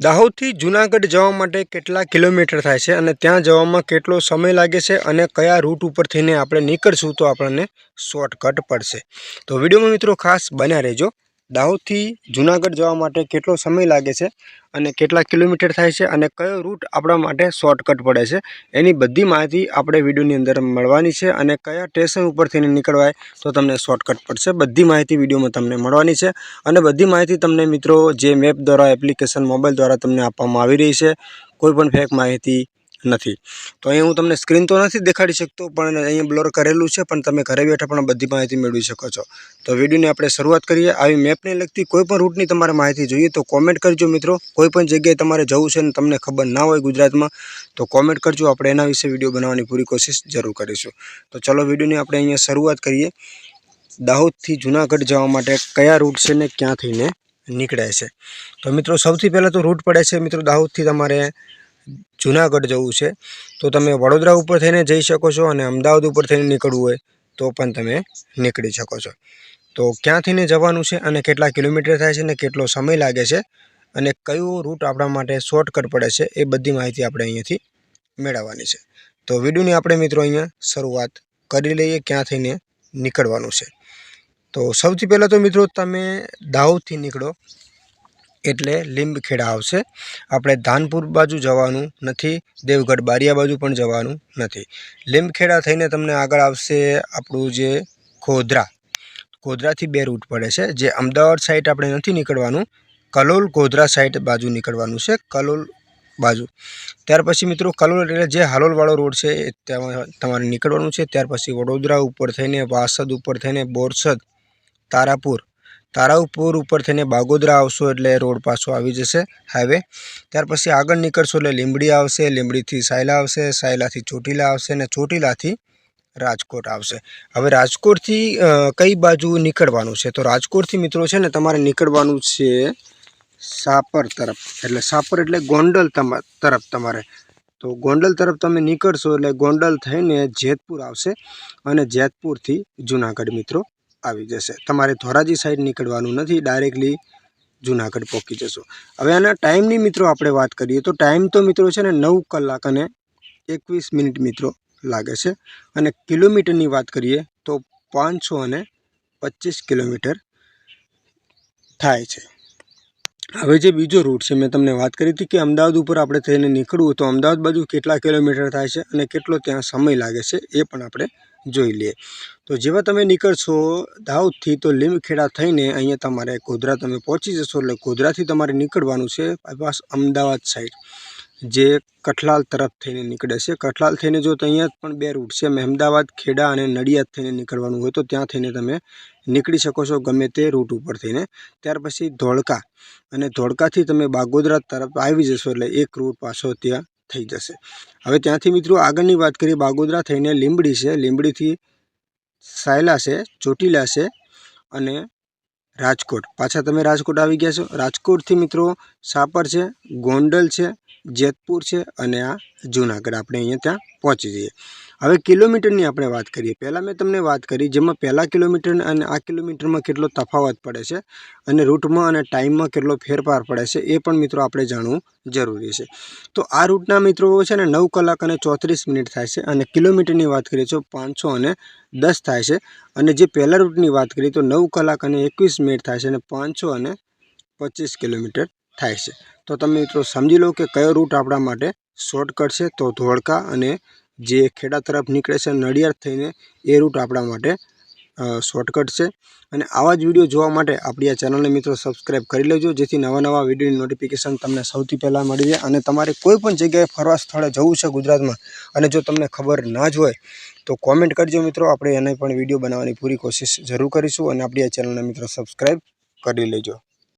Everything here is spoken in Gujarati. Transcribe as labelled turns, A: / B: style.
A: દાહોદથી જુનાગઢ જવા માટે કેટલા કિલોમીટર થાય છે અને ત્યાં જવામાં કેટલો સમય લાગે છે અને કયા રૂટ ઉપર થઈને આપણે નીકળશું તો આપણને શોર્ટકટ પડશે. તો વિડીયોમાં મિત્રો ખાસ બન્યા રહેજો. દાહોદથી જુનાગઢ જવા માટે કેટલો સમય લાગે છે અને કેટલા કિલોમીટર થાય છે અને કયો રૂટ આપણા માટે શોર્ટકટ પડે છે, એની બધી માહિતી આપણે વિડીયોની અંદર મળવાની છે અને કયા સ્ટેશન ઉપર થઈને નીકળવાય તો તમને શોર્ટકટ પડશે. બધી માહિતી વિડીયોમાં તમને મળવાની છે અને બધી માહિતી તમને મિત્રો જે મેપ દ્વારા, એપ્લિકેશન, મોબાઈલ દ્વારા તમને આપવામાં આવી રહી છે. કોઈપણ ફેક માહિતી નથી. તો અહીં હું તમને સ્ક્રીન તો નથી દેખાડી શકતો, પણ અહીંયા બ્લર કરેલું છે, પણ તમે ઘરે બેઠા પણ બધી માહિતી મેળવી શકો છો. તો વિડીયોની આપણે શરૂઆત કરીએ. આવી મેપને લગતી કોઈ પણ રૂટની તમારે માહિતી જોઈએ તો કોમેન્ટ કરજો મિત્રો. કોઈ પણ જગ્યાએ તમારે જવું છે ને તમને ખબર ના હોય ગુજરાતમાં, તો કોમેન્ટ કરજો. આપણે એના વિશે વીડિયો બનાવવાની પૂરી કોશિશ જરૂર કરીશું. તો ચલો વિડીયોની આપણે અહીંયા શરૂઆત કરીએ. દાહોદથી જુનાગઢ જવા માટે કયા રૂટ છે ને ક્યાં થઈને નીકળે છે. તો મિત્રો સૌથી પહેલાં તો રૂટ પડે છે મિત્રો દાહોદથી તમારે જુનાગઢ જવું છે, તો તમે વડોદરા ઉપર થઈને જઈ શકો છો અને અમદાવાદ ઉપર થઈને નીકળવું હોય, તો પણ તમે નીકળી શકો છો. તો ક્યાં થઈને જવાનું છે અને કેટલા કિલોમીટર થાય છે અને કેટલો સમય લાગે છે અને કયો રૂટ આપણા માટે શોર્ટકટ પડે છે, એ બધી માહિતી આપણે અહીંયાથી મેળવવાની છે. તો વિડીયોની આપણે મિત્રો અહીંયા શરૂઆત કરી લઈએ ક્યાં થઈને નીકળવાનું છે. તો સૌથી પહેલાં તો મિત્રો તમે દાહોદથી નીકળો એટલે લીંબખેડા આવશે. આપણે ધાનપુર બાજુ જવાનું નથી, દેવગઢ બારિયા બાજુ પણ જવાનું નથી. લીંબખેડા થઈને તમને આગળ આવશે આપણું જે ગોધરા. ગોધરાથી બે રૂટ પડે છે. જે અમદાવાદ સાઈડ આપણે નથી નીકળવાનું, કલોલ ગોધરા સાઈડ બાજુ નીકળવાનું છે, કલોલ બાજુ. ત્યાર પછી મિત્રો કલોલ એટલે જે હાલોલવાળો રોડ છે ત્યાં તમારે નીકળવાનું છે. ત્યાર પછી વડોદરા ઉપર થઈને, વાસદ ઉપર થઈને, બોરસદ, તારાપુર તારાપુર ઉપર થઈને બાગોદરા આવશો એટલે રોડ પાછો આવી જશે હાઈવે ત્યાર પછી આગળ નીકળશો એટલે લીંબડી આવશે, લીંબડીથી સાયલા આવશે, સાયલાથી ચોટીલા આવશે અને ચોટીલાથી રાજકોટ આવશે. હવે રાજકોટથી કઈ બાજુ નીકળવાનું છે? તો રાજકોટથી મિત્રો છે ને તમારે નીકળવાનું છે સાપર તરફ. એટલે સાપર એટલે ગોંડલ તરફ તમારે. તો ગોંડલ તરફ તમે નીકળશો એટલે ગોંડલ થઈને જેતપુર આવશે અને જેતપુરથી જુનાગઢ મિત્રો. આવી જશે. તમારે ધોરાજી સાઈડ નીકળવાનું નથી ડાયરેક્ટલી જુનાગઢ પહોંચી જશો. હવે આના ટાઈમની મિત્રો આપણે વાત કરીએ તો ટાઈમ તો મિત્રો છે ને નવ કલાક અને એકવીસ મિનિટ મિત્રો લાગે છે. અને કિલોમીટરની વાત કરીએ તો પાંચસો અને પચીસ કિલોમીટર થાય છે. હવે જે બીજો રૂટ છે, મેં તમને વાત કરી હતી કે અમદાવાદ ઉપર આપણે થઈને નીકળવું તો અમદાવાદ બાજુ કેટલા કિલોમીટર થાય છે અને કેટલો ત્યાં સમય લાગે છે, એ પણ આપણે જોઈ લઈએ તો જેવા તમે નીકળશો દાહોદથી તો લીમખેડા થઈને અહીંયા તમારે ગોધરા તમે પહોંચી જશો એટલે ગોધરાથી તમારે નીકળવાનું છે બાયપાસ અમદાવાદ સાઈડ જે કઠલાલ તરફ થઈને નીકળે છે. કઠલાલ થઈને જો તો અહીંયા પણ બે રૂટ છે. અમદાવાદ, ખેડા અને નડિયાદ થઈને નીકળવાનું હોય તો ત્યાં થઈને તમે નીકળી શકો છો ગમે તે રૂટ ઉપર થઈને. ત્યાર પછી ધોળકા. અને ધોળકાથી તમે બાગોદરા તરફ આવી જશો એટલે એક રૂટ પાછો ત્યાં થઈ જશે. હવે ત્યાંથી મિત્રો આગળની વાત કરીએ, બાગોદરા થઈને લીંબડી છે. લીંબડીથી સાયલા છે, ચોટીલા છે અને રાજકોટ. પાછા તમે રાજકોટ આવી ગયા છો. રાજકોટથી મિત્રો સાપર છે, ગોંડલ છે જેતપુર છે અને આ જુનાગઢ. આપણે અહીંયા ત્યાં પહોંચી જઈએ. હવે કિલોમીટરની આપણે વાત કરીએ. પહેલાં મેં તમને વાત કરી જેમાં પહેલાં કિલોમીટર અને આ કિલોમીટરમાં કેટલો તફાવત પડે છે અને રૂટમાં અને ટાઈમમાં કેટલો ફેરફાર પડે છે એ પણ મિત્રો આપણે જાણવું જરૂરી છે. તો આ રૂટના મિત્રો છે ને નવ કલાક અને ચોત્રીસ મિનિટ થાય છે અને કિલોમીટરની વાત કરીએ તો પાંચસો અને દસ થાય છે. અને જે પહેલા રૂટની વાત કરીએ તો નવ કલાક અને એકવીસ મિનિટ થાય છે અને પાંચસો અને પચીસ કિલોમીટર થાય છે. તો તમે મિત્રો સમજી લો કે કયો રૂટ આપણા માટે શોર્ટકટ છે. તો ધોળકા અને જે ખેડા તરફ નીકળે છે નડિયાદ થઈને એ રૂટ આપણા માટે શોર્ટકટ છે. અને આવા જ વીડિયો જોવા માટે આપણી આ ચેનલને મિત્રો સબસ્ક્રાઈબ કરી લેજો. જેથી નવા નવા વિડીયોની નોટિફિકેશન તમને સૌથી પહેલાં મળી જાય અને તમારે કોઈ પણ જગ્યાએ ફરવા સ્થળે જવું છે ગુજરાતમાં અને જો તમને ખબર ના જ હોય, તો કોમેન્ટ કરજો મિત્રો. આપણે એને પણ વીડિયો બનાવવાની પૂરી કોશિશ જરૂર કરીશું અને આપણી આ ચેનલને મિત્રો સબસ્ક્રાઈબ કરી લેજો.